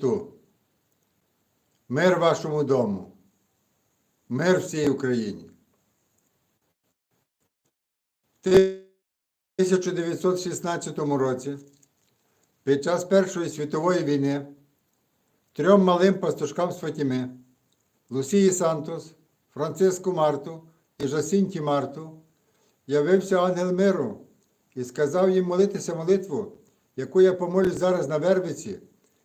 Христу. Мир вашому дому. Мир всій Україні. В 1916 році, під час Першої світової війни, трьом малим пастушкам з Фатіми, Лусії Сантос, Франциску Марту і Жасінті Марту, явився ангел миру і сказав їм молитися молитву, яку я помолюсь зараз на Вербиці,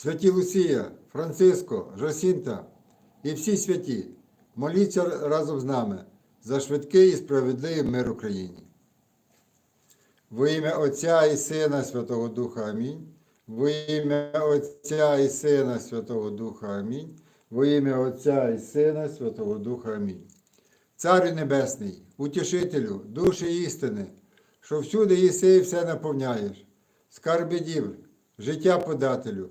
Святі Лусія, Франциско, Жосінта і всі святі, моліться разом з нами за швидкий і справедливий мир Україні. Во ім'я Отця і Сина Святого Духа Амінь. Во ім'я Отця і Сина Святого Духа Амінь. Во ім'я Отця і Сина Святого Духа Амінь. Царю Небесний, утішителю, душі істини, що всюди єси і все наповняєш, скарби дів, життя подателю,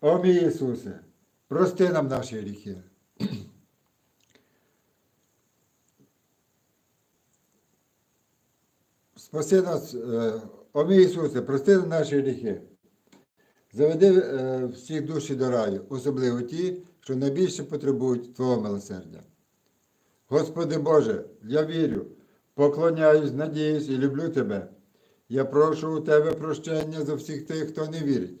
О мій Ісусе, прости нам наші гріхи. Спаси нас, е, о мій Ісусе, прости нам наші гріхи. Заведи е, всіх душі до раю, особливо ті, що найбільше потребують Твого милосердя. Господи Боже, я вірю, поклоняюсь, надіюсь і люблю Тебе. Я прошу у Тебе прощення за всіх тих, хто не вірить,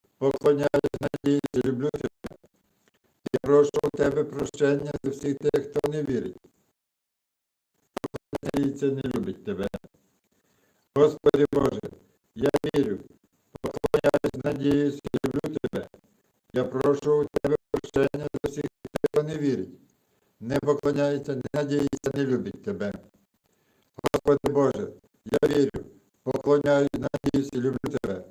поклоняюсь, надіюсь і люблю Тебе. Я прошу у Тебе прощення за всіх тих, хто не вірить, надіється, не любить тебе. Господи Боже, я вірю, поклоняюсь, надіюсь і люблю тебе. Я прошу у тебе прощення за всіх, тих, хто не вірить, не поклоняється, не надіється, не любить тебе. Господи Боже, я вірю, поклоняюсь, надіюсь і люблю тебе.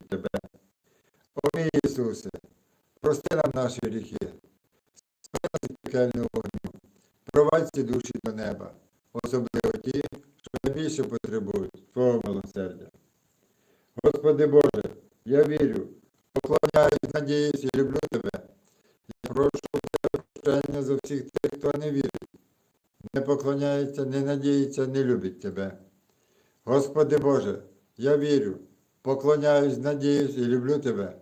О Ісусе, прости нам наші гріхи, спаси пекельного вогню, провадь ці душі до неба, особливо ті, що найбільше потребують Твого милосердя. Господи Боже, я вірю, поклоняюсь, надіюсь і люблю тебе. Я прошу тебе прощення за всіх тих, хто не вірить, не поклоняється, не надіється, не любить тебе. Господи Боже, я вірю, поклоняюсь, надіюсь і люблю тебе.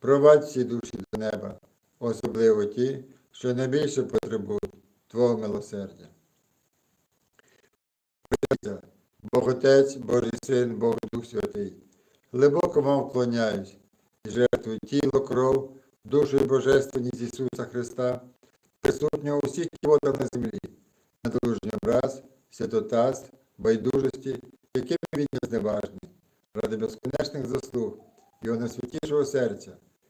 провадь всі душі до неба, особливо ті, що найбільше потребують Твого милосердя. Бог Отець, Божий Син, Бог Дух Святий, глибоко вам вклоняюсь і жертвую тіло, кров, душу і божественність Ісуса Христа, присутнього у всіх водах на землі, надлужний образ, святотаз, байдужості, якими він є зневажний, ради безконечних заслуг, його найсвятішого серця